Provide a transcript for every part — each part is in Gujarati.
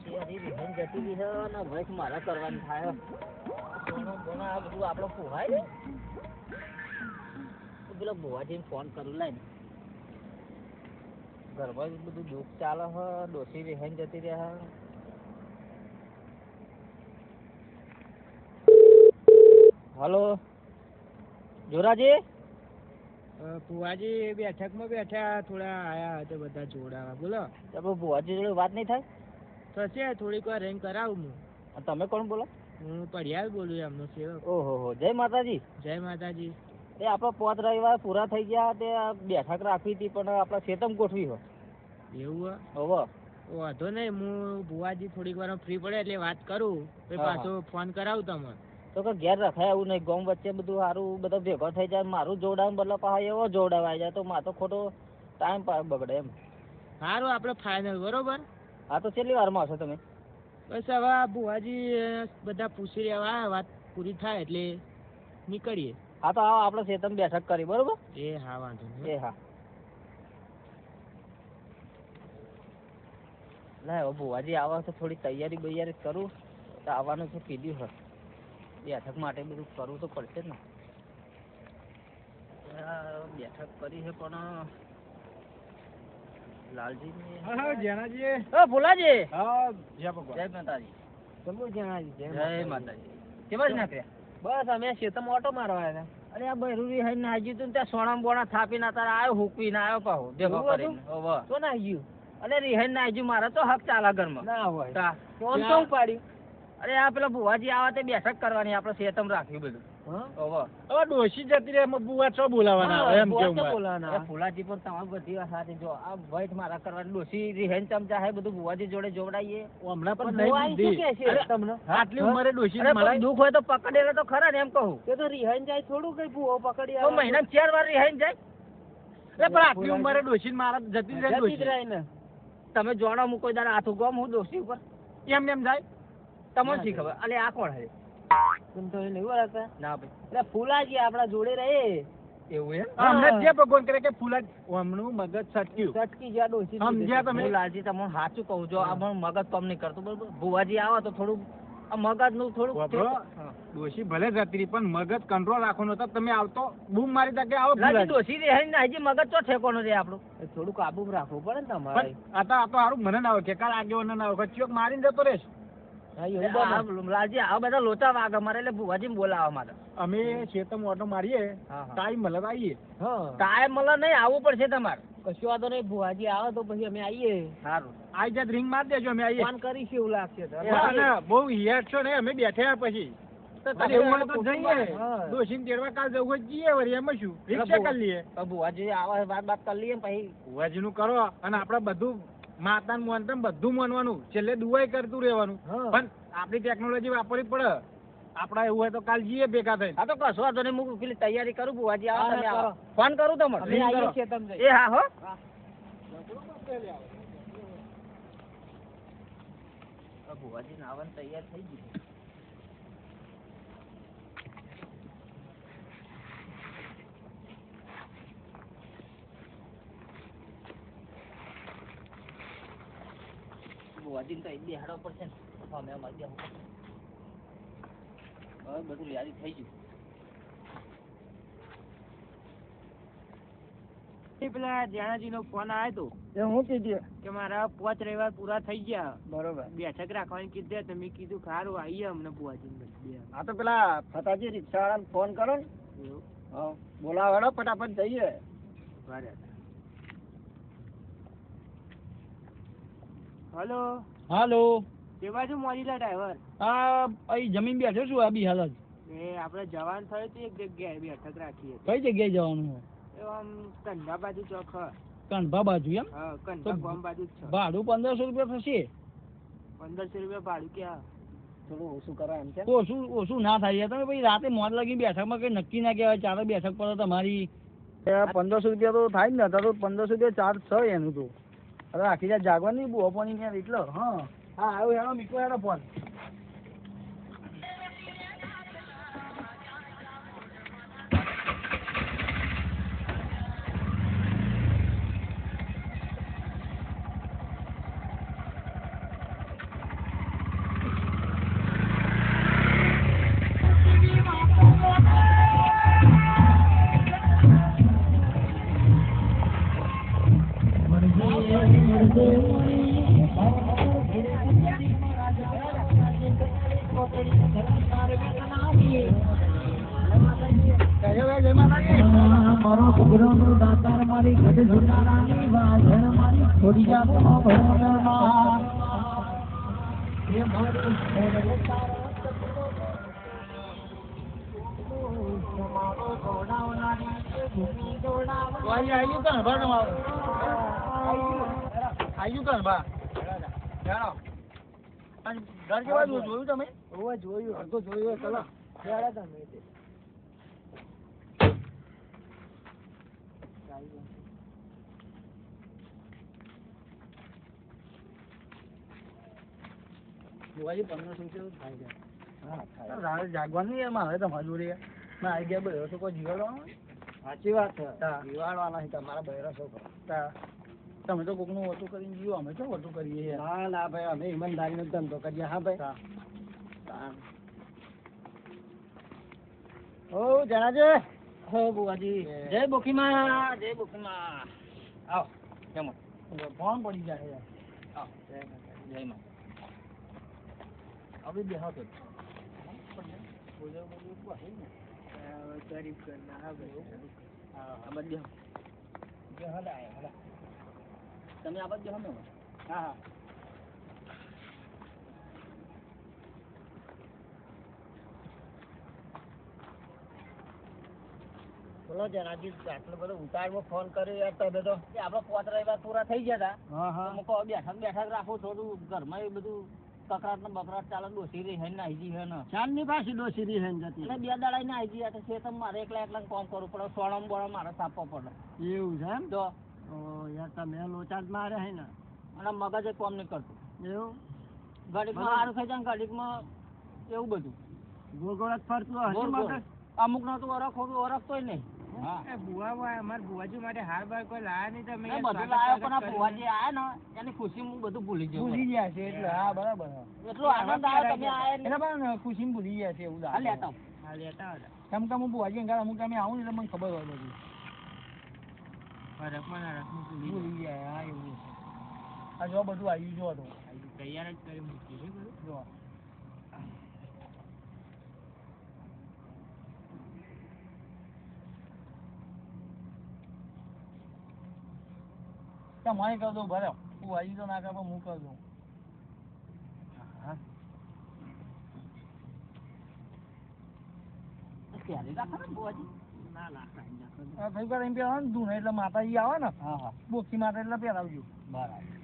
રિહાઈને જતી રહી છે ને ભાઈ મારા કરવાનું થાય સોનું બોના આ બધું આપણે પોહાય ને પેલો ભુવાજીને ફોન કરું લાઈને ઘરમાં બી બધું દુઃખ ચાલે હ ડોસી વિહન જતી રહ્યા હલો. જોરાજી? ફુવાજી બેઠકમાં બેઠા થોડા આયા હતા બધા જોડાવા. બોલો. તો ભુવાજી જોડે વાત નહીં થાય? થશે થોડીક વાર રેન્જ કરાવું હું. તમે કોણ બોલો? હું પડિયાલ બોલું એમનો સેવક. ઓહો હો જય માતાજી. જય માતાજી. એ આપણા પોત રવિવાર પૂરા થઈ ગયા તે બેઠક રાખી હતી પણ આપણે સેતમ ગોઠવી હોય. એવું હોવ વાંધો નહીં હું ભુવાજી થોડીક વાર ફ્રી પડે એટલે વાત કરું. પછી. પાછો ફોન કરાવું તમને. તો કે ઘેર રખાય એવું નહીં ગામ વચ્ચે બધું સારું બધા ભેગો થઈ જાય મારું જોડાણ બદલે પાછા એવો જોડાવાઈ જાય તો મારો ખોટો ટાઈમ બગડે એમ. સારું આપણે ફાઇનલ બરોબર? હા તો કેટલી વારમાં આવશો તમે. બસ હવે આ ભુવાજી બધા પૂછી રહ્યા વાત પૂરી થાય એટલે નીકળીએ. હા તો આવો આપણે ચેતન બેઠક કરી બરોબર? એ હા વાંધો નહીં એ હા. ના હવે ભુવાજી આવા તો થોડી તૈયારી બૈયારી કરું તો આવવાનું છે કીધું છે બેઠક માટે બધું કરવું તો પડશે જ ને. બેઠક કરી છે પણ લાલજી જણાજી ઓ ભુલાજી. હા જય ભગવાન. જય માતાજી. ચલો જણાજી જય માતાજી. કેવા જ નાખ્યા બસ અમે શેતમ ઓટો મારવા આવ્યા અરે આ બૈરુરી હાઈ નાજી તું ત્યાં સોણામ બોણા થાપી ના તારા આવ્યો હુકવી ના આવ્યો પાહો ભેગો કરીને. ઓવે. તો ના ગયું. અરે રિહાઈ નાજી મારે તો હક ચાલા ઘરમાં. ના હોય. તો. ઉપાડ્યું. અરે આ પેલા ભુવાજી આવે તે બેઠક કરવાની આપણે સેતમ રાખ્યું બધું. હવે ડોશી જતી રહે એમાં બુવા છો બોલાવાના એમ કેવું. ફુલાજી પણ તમારી બધી વાત સાચી. જો આ વાઈટ મારા કરવાની ડોસી રિહાઈ ચમચા હે બધું ભુવાજી જોડે જોવડાઈએ. હમણાં પણ નહીં. કહે તમને? આટલી? ઉંમરે ડોશી કોઈ દુઃખ હોય તો પકડેલો તો ખરા ને એમ કહું. કે તો રિહાઈન જાય થોડું કઈ ભૂવો પકડી આવે. મહિના ચાર વાર રિહાઈ જાય. અરે પણ આટલી ઉંમરે ડોશી મારા જતી રહે ડોશી. ને. તમે જોડો મૂકો કોઈ દાડા હાથું ગમ હું દોષી ઉપર. એમ એમ જાય તમને શી ખબર? અલે આ કોણ હે? તમે તો નહીં બોલાતા ના ભાઈ. એટલે ફૂલાજી આપણા જોડે રહે. એવું એમ? અમને જે ભગવાન કરે કે ફૂલા હમણું મગજ છટક્યું. ચટકી જ્યાં ડોસી સમજ્યા તમે? લાલજી તમને સાચું કહું જો આ મગજ કમ નહીં કરતું બરોબર? ભુવાજી આવે તો થોડું મગજનું થોડું વાપરો. ભલે જતી રહી પણ મગજ કંટ્રોલ રાખવાનો તો તમે આવતો. બૂમ મારી તકે આવો. ડોસી રે હજી હજી મગજ ચો ઠેકોનો રે આપણું. થોડું કાબુ રાખવું પડે ને તમારે. આ તો આ તો સારું મને ના આવે કે કાલ આગેવાન ના આવે ચોક મારીને જતો રહેશ. લાલજી આ બધા લોચા વાગે અમારે એટલે ભુવાજી બોલાવા મારે અમે શેતમ ઓટો મારીએ ટાઈમ મળે તો આવીએ. ટાઈમ મળે નહીં આવવું પડશે તમારે. કશું વાંધો નહીં ભુવાજી આવે તો પછી અમે આવીએ. સારું આઈ જાત રિંગ મારી દેજો અમે આવીએ. ફોન કરીશું એવું લાગશે. ના, ના, બહુ હિયાટ છો ને અમે બેઠ્યા પછી. ભુવાજી આવે વાત વાત કરી લઈએ પછી. ભુવાજીનું કરો અને આપણે બધું માતાનું માનતા બધું માનવાનું. છેલ્લે દુવાઈ કરતું રહેવાનું. પણ આપણી ટેકનોલોજી વાપરવી પડે. આપડા એવું હોય તો કાલ જઈએ ભેગા થઈને. હા તો કશો વાંધો નહીં. હું પેલી તૈયારી કરું બુવાજી આવો તમે આવો. ફોન કરું તમને. એ હા હો. બુવાજી નાવન તૈયાર થઈ ગયું ભુવાજીને તો બે હાડો પડશે ને. હા મેં મારી હવે બધું યાદી થઈ ગયું. પેલા જાણાજી નો ફોન આવ્યો એ હું કીધું? કે મારા પાંચ રવિવાર પૂરા થઈ ગયા. બરોબર. બેઠક રાખવાની કીધે તો મેં કીધું સારું આવીએ અમને બુવાજી હા તો પેલા ફતાજી રિક્ષા વાળાને ફોન કરો ને. બોલાવાડો ફટાફટ જઈએ. હલો. હાલો. બાજુ મોરીલા ડ્રાઈવર? આ અહીં જમીન બેઠો છું આ બી હાલ જ એ આપણે જવાન થયું તો એક જગ્યાએ બેઠક રાખીએ. કઈ જગ્યાએ જવાનું છે એ આમ કંઢા બાજુ ચોક હ. બાજુ એમ? હા કંઢા ગામ બાજુ છે. ભાડું પંદરસો રૂપિયા થશે? પંદરસો રૂપિયા ભાડું ક્યાં? થોડું ઓછું કરાય એમ છે ઓછું ઓછું ના થાય તમે પછી રાતે મોડ લાગી બેઠકમાં કઈ નક્કી ના કહેવાય. ચાલો બેઠક પર તમારી પંદરસો રૂપિયા તો થાય જ ને. તો પંદરસો રૂપિયા ચાર્જ છે એનું તો. અરે આખી રાત જાગવાની બહુ યાર એટલે હા. હા આવ્યો એનો મીકો એનો ફોન. ઘર કેવા જોયું તમે? જોયું ઘર તો જોયું ચલો જોવાજી પંદરસો રૂપિયા થાય છે. રાત્રે જાગવાનું યાર મારે તો મજૂરી ના આવી ગયા બહેરો તો કોઈ જીવાડવાનો? સાચી વાત છે. જીવાડવાના છે તમારા બહેરો છોકરા તા તમે તો કોકનું ઓટું કરીને જીવો અમે તો ઓટું કરીએ હા ના ના ભાઈ અમે ઈમાનદારીનો ધંધો કરીએ. હા ભાઈ. ઓ જણાજે. હો બુવાજી. જય બોકીમાં જય બોકીમાં. આવો જમો. ફોન પડી જાય આવો. જય જય માતા હવે બેહો તો ગરીબ કરના હા ભાઈ આ બધે તમે આ હમે હા હા. બોલો જનાજી આટલો બધો ઉતારમાં ફોન કર્યો યાર તમે તો. કે આપણે પાંચ રવિવાર પૂરા થઈ ગયા હતા હા તો મૂકો બેઠક બેઠક રાખો થોડું. ઘરમાં એ બધું કકરાટ ને બકરાટ ચાલે ડોસી રહી હે નાઈ જી હે ને. ચાંદની પાછી ડોસી રહી હે જતી. એટલે બે દાડા નાઈ જી એટલે છે તો મારે એકલા એકલા કામ કરવું પડે સોણમ બોણમ મારે સાપવો પડે. એવું છે એમ? તો ઓ યાર તમે લોચા જ મારે હે ને. અને મગજ એ કામ નહીં કરતું. એવું? ઘડીકમાં સારું થઈ જાય ને ઘડીકમાં એવું બધું. ગોળ ગોળ જ ફરતું હશે. મગજ? અમુક નો તો ઓરખ ખોટું ઓરખતોય નહીં. હા એ બુવા બુવા અમાર બુવાજી માટે હાર બાર કોઈ લાયા નહીં તમે. એ બધું લાયો પણ આ ભુવાજી આયા ને એની ખુશી બધું ભૂલી ગયો. ભૂલી ગયા છે એટલે હા બરાબર. એટલો આનંદ આવ્યો તમે આયા એટલે એટલે. પણ ખુશી ભૂલી ગયા છે એવું લેતા હા લેતા હતા કેમ કે હું બુવાજી અમુક ટાઈમે આવું ને એટલે મને ખબર હોય બધી. ભૂલી ગયા હા એવું છે. આ જો બધું આવ્યું જો તો. તૈયાર જ કરી મૂકી છે જો. તમારે કહી દઉં ભલે. હું આવી તો ના પણ હું કહું દઉં. ક્યારે રાખવાનું આ ભાઈ પર એમ પહેરવાનું ને ધૂને એટલે માતાજી આવે ને હા હા. બોખી માતા એટલે પહેરાવજો બરાબર.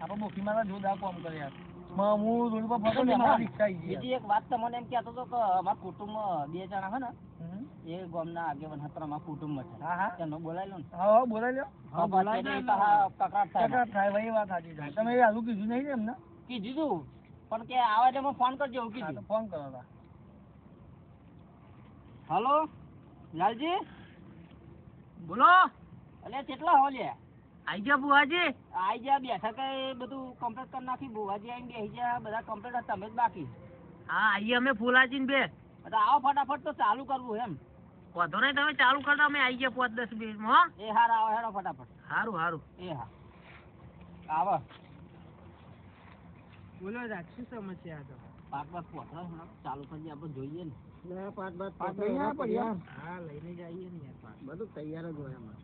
આપણે બોખી માતા જોરદાર કામ કરે યાર. હું રોડ પર ફરતો ને મારી રિક્ષા આવી બીજી એક વાત તમને એમ કહેતો હતો કે અમારા કુટુંબ બે જણા છે ને. એ ગામના આગેવાન હતા અમારા કુટુંબ છે. હા હા. તેનો બોલાવી લો ને. હા હા બોલાવી લ્યો હા, બોલાવી લો એટલે થાય ભાઈ વાત સાચી છે તમે એ હાલું કીધું નહીં ને એમને? કીધું પણ કે આવા મને ફોન કરજો હા કીધું. ફોન કરો તા. હલો લાલજી? બોલો. એટલે કેટલા હો લે? આઈ ગયા બુવાજી. આઈ ગયા બેઠા કઈ બધું કમ્પ્લીટ કરી નાખી બુવાજી આવીને બેસી ગયા બધા કમ્પ્લીટ તમે જ બાકી. હા આઈએ અમે ફૂલાજી ને બે એટલે આવો ફટાફટ તો ચાલુ કરવું એમ. વાંધો નહીં તમે ચાલુ કરતા અમે આઈ ગયા પાંચ દસ મિનિટમાં એ હાર આવો હેડો ફટાફટ. સારું સારું એ હા. આવો. બોલો રાખશું સમસ્યા તો. પાક પાક પહોંચો ચાલુ કરી આપણે જોઈએ ને. પાંચ પાંચ હા લઈને ને યાર બધું તૈયાર જ હોય અમારે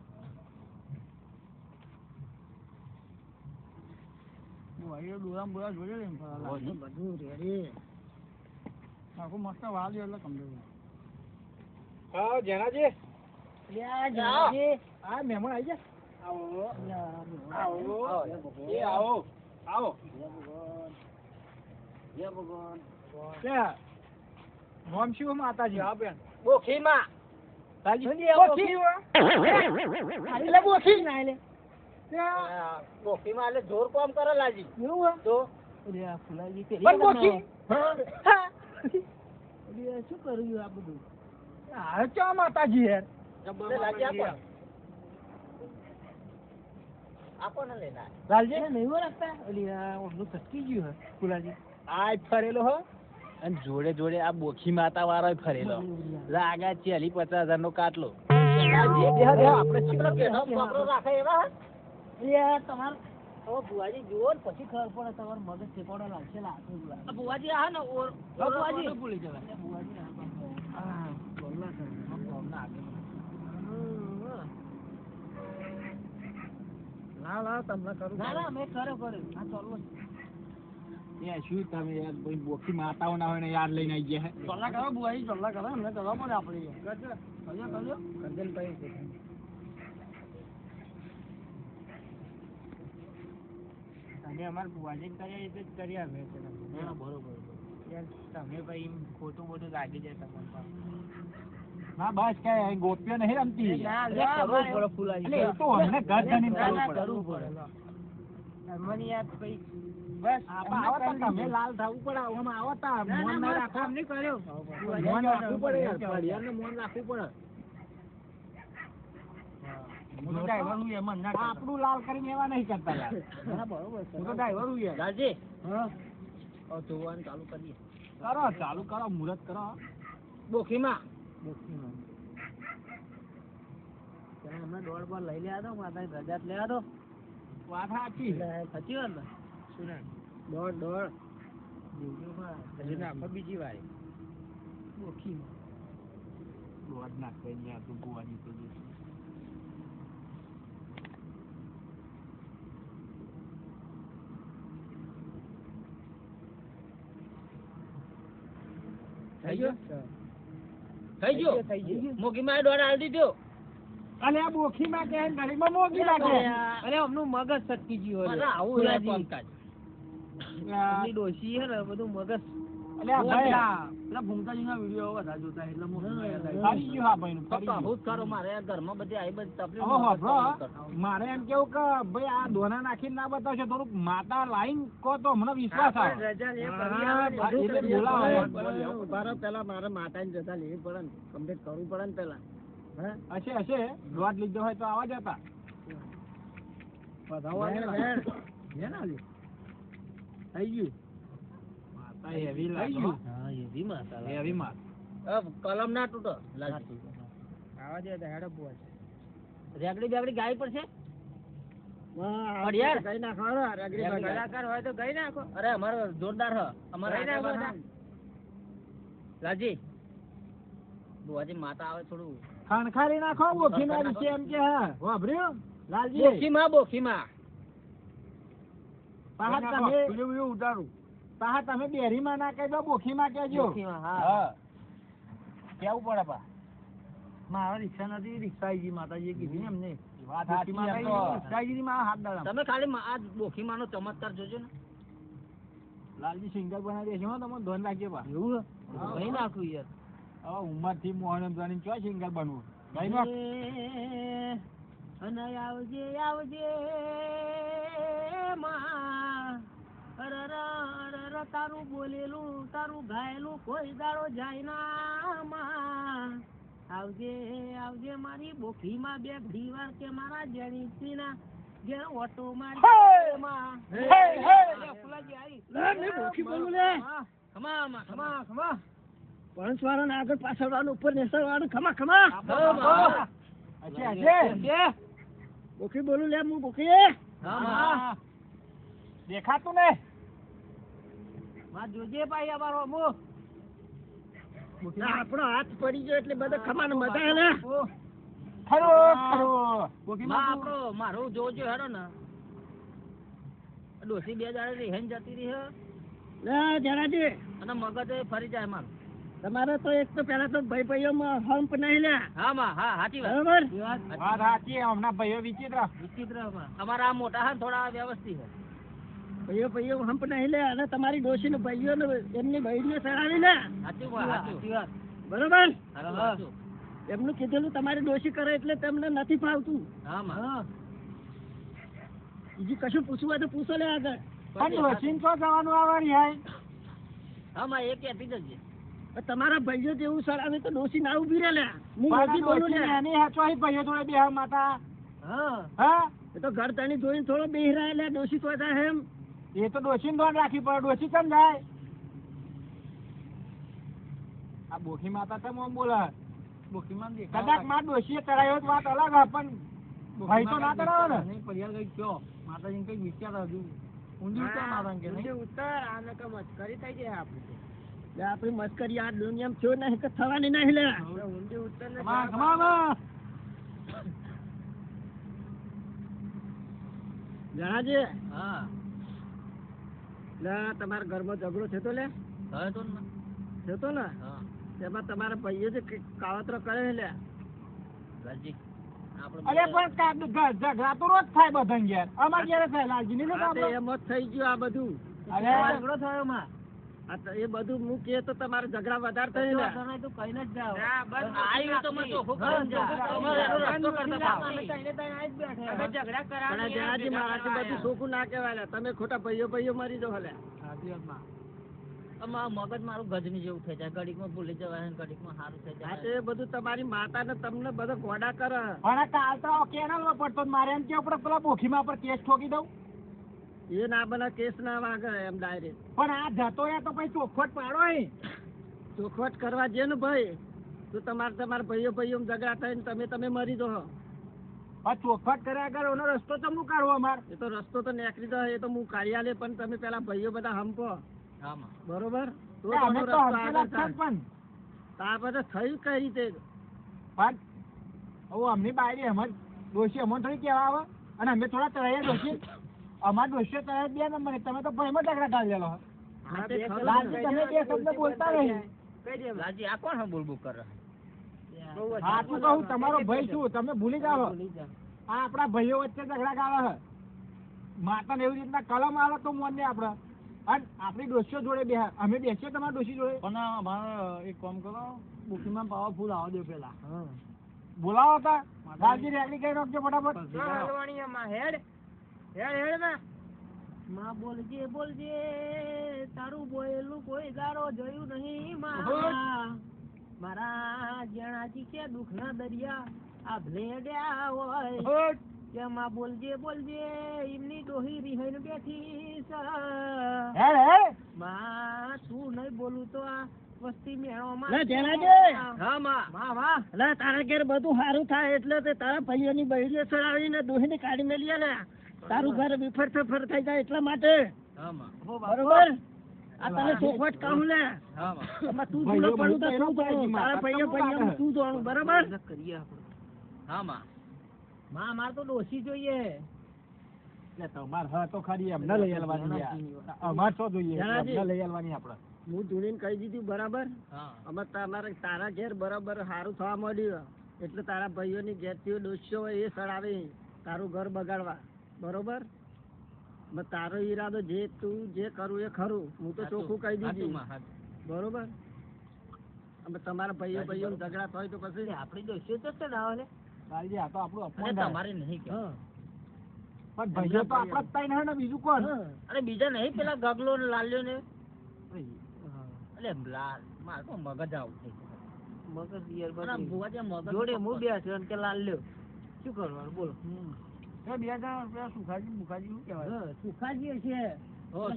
ભાઈઓ દોરામ બોરા જોડે ને બધું રેડી આખું મસ્ત વાળ એટલે કમ્પ્લીટ હા જેનાજી. હા મહેમાન આવી ગયા? આવો. એ આવો. આવો. જય ભગવાન. નોમ શું માતાજી? હા બેન. જોર કોમ કરે લાજી. તો બોખી? શું કર્યું આ બધું? હા ચા માતાજી યાર. એટલે લાજી આપો ને. આપો ને લઈને આ. લાલજી? નહીં રાખતા? આ ઓમનું સટકી ગયું હે ફુલાજી. આજ ફરેલો હો. અને જોડે જોડે આ બોખી માતા વાળો ફરેલો. લાગા ચાલી પચાસ હજાર નો કાટલો. ના ના તમને કરું ના ના મેં કર્યો કર્યો આ ચાલુ. એ શું તમે યાર ભાઈ બોખી માતાઓ ના હોય ને યાર લઈને આવી ગયા ચોલ્લા કરો બુઆજી ચોલ્લા કરો એમને કરવા પડે આપણે કરજો. કરજો કરજો. કરજન ભાઈ અને અમારે બુવાજી કર્યા એ જ કર્યા પેલા બરોબર તમે ભાઈ ખોટું મોટું લાગી જાય તમને હા બસ કઈ ગોપીઓ નહીં રમતી. ના એટલે એ તો અમને ઘર કરવું પડે. યાદ પછી બસ તમે લાલ થવું પડે આમાં આવતા મોન ના અમને કર્યો. મોન રાખવું પડે યાર મોન રાખવું પડે. ના. આપણું લાલ કરીને એવા નહીં કરતા યાર. બરોબર હું તો ડ્રાઈવર હું યાર. રાજી હા. ધોવાનું ચાલુ કરીએ. કરો ચાલુ કરો મુહૂર્ત કરો. બોખીમાં. બોખીમાં. હમણાં દોડ પર લઈ લેવા દો માતા રજા જ લેવા દો વાત સાચી સાચી વાત ને શું દોડ દોડ હજી નાખો બીજી વાર બોખીમાં દોડ નાખે યાર તું ગોવાની તો જે. થઈ ગયો થઈ ગયો થઈ ગયો મોગીમાં દોડ આલી દીધો અલે આ બોખીમાં કે ઘડીમાં મોગી લાગે. અરે અમનું મગજ સટકી ગયું અરે આવું યાર પંકજ અમની ડોશી હે ને બધું મગજ અલે ભાઈ પેલા ભૂમતાજીના વીડિયો બધા જોતા એટલે હું ફરી ગયું હા પપ્પા. કરો મારે આ ઘરમાં બધી આવી બધી તકલીફ મારે એમ કેવું કે ભાઈ આ દોના નાખીને ના બતાવશે થોડુંક માતા લાઈન કહો તો હમણાં વિશ્વાસ આવે. રજા હા, બોલાવો. પેલા મારે માતાની જતા લેવી પડે ને. કમ્પ્લીટ કરવું પડે ને પેલા. હશે હશે. દોઢ લીધો હોય તો આવા જ હતા થઈ ગયું. માતા heavy થઈ લાગે, ગયું. હો. હા એવી માતા heavy માત. કલમ ના તૂટો. આવા દે હેડો બુઆ રેગડી બેગડી ગાય પડશે ફળિયાર? કઈ નાખો હાલો, રગડી ભાગા. કલાકાર હોય તો ગઈ નાખો. અરે અમારો જોરદાર હ. અમારે રાજી બુઆજી માતા આવે થોડું. ખણખારી નાખો બોખીના વિશે એમ કે હા. વાપર્યું લાલજી. બોખીમાં બોખીમાં પાહા તમે બીજું બીજું ઉતારું. પાહા તમે બેરીમાં ના કહેજો બોખી માં કહેજો. બોખીમાં હા. હા. કેવું પડે પા મારા રિક્ષા નથી રિક્ષાજી માતાજી માતાજીએ કીધી ને એમને. મારા તમે ખાલી મા- આ બોખીમાં નો ચમત્કાર જોજો ને. લાલજી સિંગર બનાવી દેજો હો તમે ધોન રાખજો પા એવું હા. કઈ નાખું યાર. હવે ઉંમરથી મોહન જાણી ચો સિંગર બનવું નાખ. અને આવજે આવજે માં તારું બોલેલું તારું ગાયેલું કોઈ દાડો જાય ના માં આવજે આવજે મારી બોખીમાં બે ઘડી વાર કે મારા જણીથી ના ઘેર ઓટો મારી માં હે, હે. ફુલાજી આવી. લે, મેં બોખી બોલું લે. ખમા ખમા ખમા વાળા આગળ પાછળ વાળા ઉપર નેસર વાળા ખમા. ખમા. બોખી બોલું લે હું બોખી દેખાતું ને? માં જોજે ભાઈ અમારો અમુ ના, આપણો હાથ પડી ગયો એટલે બધા ખમાને મજા હે ખરો ખરો. આપણો મારો જોજો હેડો ને. ડોસી બે દાડે હેન જતી રહી હે. લે જરાજી. અને મગજ એ ફરી જાય મારું. તમારે તો એક તો પેલા તો ભાઈ ભાઈઓ માં હમ્પ નહીં લે. હા માં હા સાચી વાત. બરોબર? વાત. સાચી હમણાં ભાઈઓ વિચિત્ર. વિચિત્ર અમારા આ મોટા હા ને થોડા વ્યવસ્થિત છે. ભાઈઓ ભાઈઓ હમ્પ નહીં લે અને તમારી ડોશી ને ભાઈઓ ને એમની ભાઈ ને ચડાવી લે. સાચી વાત સાચી વાત. બરોબર? એમનું કીધેલું તમારી ડોશી કરે એટલે તેમને નથી ફાવતું. હા. માં બીજું કશું પૂછવું હોય તો પૂછો લે આગળ. પણ ડોશીને તો જવાનું આવવાની હાય હા માં એ કહેતી જજે પણ તમારા ભાઈઓ જેવું સર અમે તો ડોશી ના ઊભી રહે લે. હું નથી બોલું લે. એની હાચવાઈ ભાઈઓ જોડે બેહવા માતા હા. હા? એ તો ઘર તાણી જોઈને થોડો બેહી રહ્યા લે ડોશી તો થાય એમ. એ તો ડોશીને ધોન રાખી પડે દોષી કેમ જાય? આ બોખી માતા કેમ આમ બોલે? બોકીમાં કદાચમાં ડોશીએ કરાયો તો વાત અલગ હા પણ ભાઈ તો ના કરાવે ને. નહીં પરિયાર કઈ કયો? માતાજી કઈ વિચાર હજુ. ઊંધું ઉતાર માતાને કે નહીં? ઉત્તર આને કે કરી થઈ જાય આપણી આપણી મસ્કરી આ દુનિયામાં છો નહીં કે થવાની નહીં લે. ઊંડી કમા. જણાજી હા. લે તમારા ઘરમાં ઝઘડો થતો લે? હવે તો ને. થતો ને? હા. તેમાં તમારા ભાઈએ જે કાવતરો કરે છે લે? આપણે અરે પણ કા- ઝઘડા તો રોજ થાય બધા ઘેર. અમાર ઘેર થાય? લાલજી નહીં થઈ ગયું આ બધું. અરે. ઝઘડો થયો માં એ બધું હું કે તો તમારે ઝઘડા વધારે થઈ ને તમે તો કઈ જ જાઓ ના, તો મને ચોખ્ખું હા, કરીને જાઓ. જા. તમારે એનો રસ્તો કરતા થાવ. અમે કઈને તઈને આજ બેઠા. અમે ઝઘડા પણ કરાવીએ, આ મારાથી બધું. સોખું ના કહેવાય. તમે ખોટા ભાઈઓ ભાઈઓ મરી દો હલે મગજ મારું ગજની જેવું થઈ જાય ઘડીકમાં ભૂલી જવાય ને ઘડીકમાં સારું થઈ જાય એ બધું તમારી માતા ને તમને બધા ગોડા કરે પણ કાલ તો કેના માં પડતો મારે એમ કે પેલા બોખીમાં પર કેસ ઠોકી દઉં એ ના બના કેસ ના વાગે એમ ડાયરેક્ટ પણ આ જતો રે તો પછી ચોખવટ પાડો એ ચોખવટ કરવા જે ને ભાઈ તો તમારે તમારા ભાઈઓ ભાઈઓ ઝઘડા થઈને તમે તમે મરી દો આ ચોખવટ કર્યા આગળ એનો રસ્તો ચમનું કાઢવો અમાર. એ તો રસ્તો તો નીકળી દો એ તો હું લે પણ તમે પેલા ભાઈઓ બધા હંપો. બરોબર? તો તો રસ્તો આગળ જ થાય. પણ. તા બધા થયું કઈ રીતે? પણ હવે અમની બાયરી એમ જ દોષી અમને થોડી કહેવા આવે અને અમે થોડા તળાયા ડોશી અમારા ડોશીઓ તળાયા બે નંબર. તમે તો ભાઈમાં ઝઘડા કાઢી લેલો હા. લાલજી તમે બે શબ્દ બોલતા નહીં લાલજી આ કોણ હે બોલબુલ કરે સાચું કહું? તમારો ભાઈ શું? તમે ભૂલી આ આપણા ભાઈઓ વચ્ચે ઝઘડા કાઢે છે. માતાને એવી રીતના કલમ આવે તો મોને આપણે. અને આપણી ડોશીઓ જોડે બે અમે બેસીએ તમારા ડોશી જોડે. પણ અમારે એક કામ કરો. બુકીમાં પાવરફુલ આવો દો પેલા બોલાવો હતા લાલજી રેલી કરી નાખજો ફટાફટ. માં બોલજે બોલજે તારું બોલેલું કોઈ ગારો જોયું નહીં માં. મારા જણાજી કે દુઃખના દરિયા આ ભલેડ્યા હોય. કે માં બોલજે બોલજે એમની ડોહી રિહાઈને બેઠી છે હે હે. માં તું નહીં બોલું તો આ વસ્તી મેળોમાં હા માં. વાહ વાહ. તારા ઘેર બધું સારું થાય એટલે તારા ભાઈઓની બહેરીઓ દોહી દોહીને કાઢી મેલીએ ને તારું ઘર વિફર સફર થઈ જાય એટલા માટે. બરોબર? આ તને ચોખવટ કહું ને એમાં તું ભૂલો પડું તો શું તું તારા ભાઈ ભાઈઓ તું જાણું બરોબર? કરીએ આપણે. આમાં. માં માર તો ડોસી જોઈએ. એટલે તમાર હા તો ખરી એમને લઈ આલવાની અમાર શું જોઈએ. એમને લઈ આલવાની આપણે. હું ધૂણીને કહી દીધું બરાબર? હા. અમે તમારે તારા ઘેર બરાબર સારું થવા માંડ્યું. એટલે તારા ભાઈઓની ઘેરથી ડોસ્યો એ સડાવે તારું ઘર બગાડવા. બરોબર? તારો ઈરાદો જે તું જે કરું એ ખરું. હું તો ચોખ્ખું કહી દીધું. બરોબર? તમારા ભાઈઓ ભાઈઓ ઝઘડા થાય તો પછી? આપડી ડોસી તો ચડાવો લે લાલજી આ તો આપણું અપમાન તમારે નહીં કે. પણ ભાઈઓ તો આપણા જ થાય ને બીજું કોણ? અરે બીજા નહીં પેલા ગગલો ને લાલ્યો ને. અરે લાલ મારે તો મગજ આવું થઈ મગજ જે મગજ જોડે હું બે છે કે લાલ લ્યો શું કરવાનું? બોલો. એ બે જણા પેલા સુખાજી મુખાજી શું કહેવાય? સુખાજી છે. હો,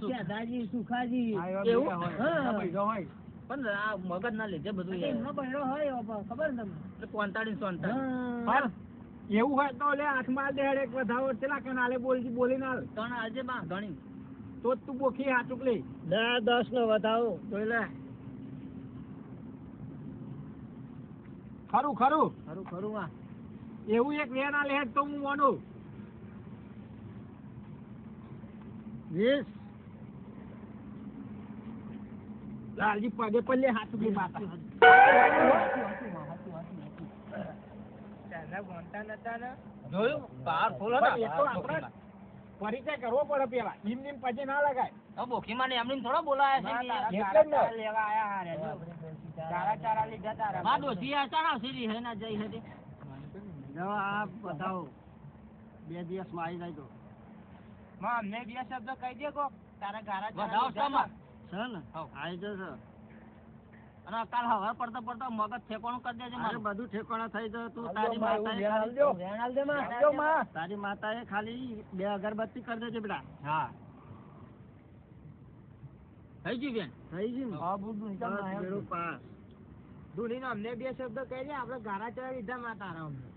સુખાજી. એવું? હોય, હા. પણ આ મગજ ના લીધે બધું હોય ખબર ને તમને. પણ એવું હોય તો લે હાથમાં દે એક વધાવો ચલા કે નાલે બોલી બોલી ના ત્રણ આજે બા ઘણી તો તું બોખી હાચુક લે દસ દસ નો વધાવો. જોઈ લે. ખરું ખરું. ખરું ખરું આ એવું એક વેના લે તો હું માનું વીસ લાલજી પગે પલ્લે હાચુક લે માતા જોયું પાવરફુલ પણ એ તો આપણે પરિચય કરવો પડે પેલા એમ નેમ પછી ના લગાય બોખી માં એમને થોડો બોલાયા છે એટલે જ ને. માં ડોશી આ ચડાવશે રી હે ના જઈ હે તે. જો આ બતાવો બે દિવસમાં આવી જાય તો વધાવો શામાં? છે ને. આવી જશે. અને કાલ હવાર પડતો પડતો મગજ ઠેકાણું કરી દેજે મારે બધું ઠેકાણા થઈ જાય તું. તારી માતા તારી માતા એ ખાલી- આવજો માં. તારી માતાએ ખાલી બે અગરબત્તી કરી દેજે બેટા. હા. થઈ ગયું બેન? થઈ ગયું હા, ના પાસ. ધૂળીનો અમને બે શબ્દ કહી દે આપણે ગારા ચડાવી દીધા માતા અમને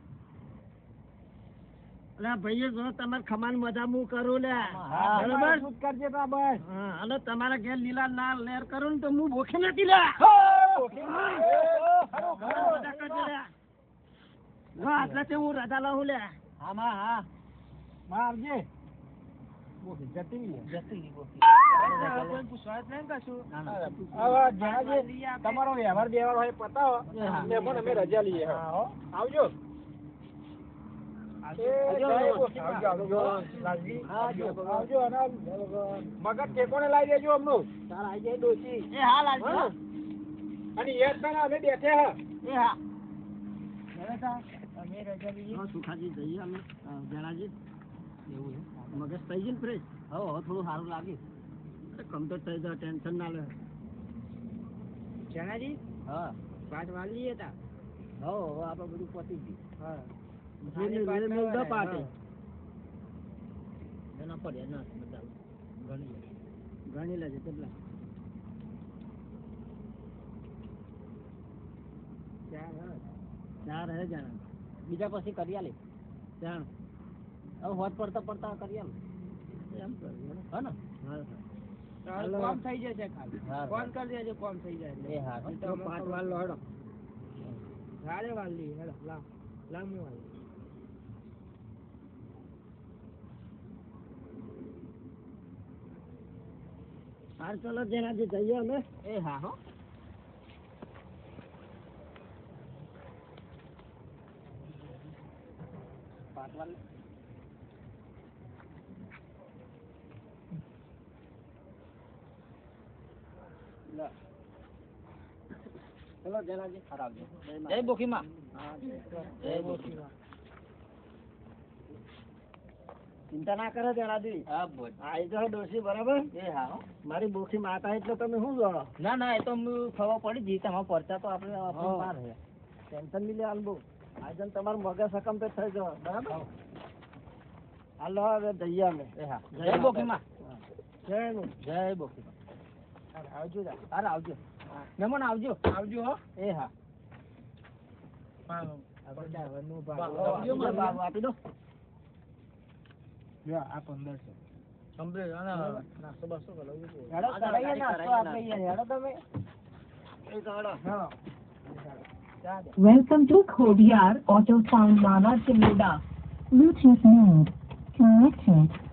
અલા ભાઈએ જો તમારે ખમાન મજા હું કરું લે. હા, બરોબર? શું કરજે તા બસ. હા અને તમારા ઘેર લીલા લાલ લેર કરું ને તો હું ભૂખી નથી લે. લે. જો આટલાથી હું રજા લઉં લે. આમાં હા. મારજે બોલી જતી રહી. જતી રહી બોકી. કોઈ પૂછવા જ નહીં કશું. હવે જણાજી, તમારો વ્યવહાર વ્યવહાર હોય પતાવો. પણ અમે રજા લઈએ. આવજો એ જય બોકી. આવજો, આવજો. લાલજી, આવજો, આવજો અને મગજ કેકોને લાવી દેજો અમનું. એ હા લાલજી હા. અને યાદ ના અમે બેઠે હા. એ હા. હવે અમે રજા લઈએ. સુખાજી જઈએ અમે. જણાજી એવું છે. મગજ થઈ ગયું ફ્રેશ? હવે હવે થોડું સારું લાગ્યું કમ્પ્લીટ થઈ જાય ટેન્શન ના લે. જણાજી હા. પાંચ વાર હતા તા હો હવે આપણે બધું પતી ગયું. હા. વેલ વેલ લેજે કેટલા. ચાર હે જણા બીજા પછી કરી આલે. ચાર. હવે હોત પડતા પડતા કરી આલે. એમ કરીએ હા ને? હા હા. કોમ થઈ જશે ખાલી. ફોન કરી દેજો કોમ થઈ જાય. એ હા. તો પાંચ વાર લો હેડો રાડે વાર લી હેડો લા લાંબી વાર હાર ચલો જેનાથી જઈએ અમે. એ હા હો. ચલો જેનાથી ખરાબ જય બોખીમાં. જય બોખીમાં. ચિંતા ના કરે જેનાથી હા બોલ આઈ તો ડોસી બરાબર એ હા મારી બોખી માતા એટલે તમે શું જો ના ના એ તો ખબર પડી ગઈ તમારા પરચા તો આપણે. ટેન્શન નહીં લે આલબુ આજે તમારું મગજ સકમ તો થઈ જવા બરાબર હાલો હવે જઈએ અમે એ હા જય બોખીમાં જય જય બોખીમાં આવજો અરે આવજો મહેમાન આવજો આવજો હો એ હા આપી દો આ પંદરસો કમ્પ્લીટ નાસ્તો બાસ્તો કરાવી દો. હેડો કરાઈએ નાસ્તો આપણે હેડો તમે એ તો હેડો. Welcome to Khodiyar Auto Sound Mama Chimuda. Bluetooth mode. Connected.